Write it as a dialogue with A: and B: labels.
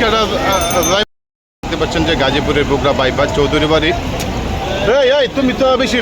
A: রিক্সাটা দেখতে পাচ্ছেন যে গাজীপুরের বগুড়া বাইপাস চৌধুরী বাড়ি। এই তুমি তো বেশি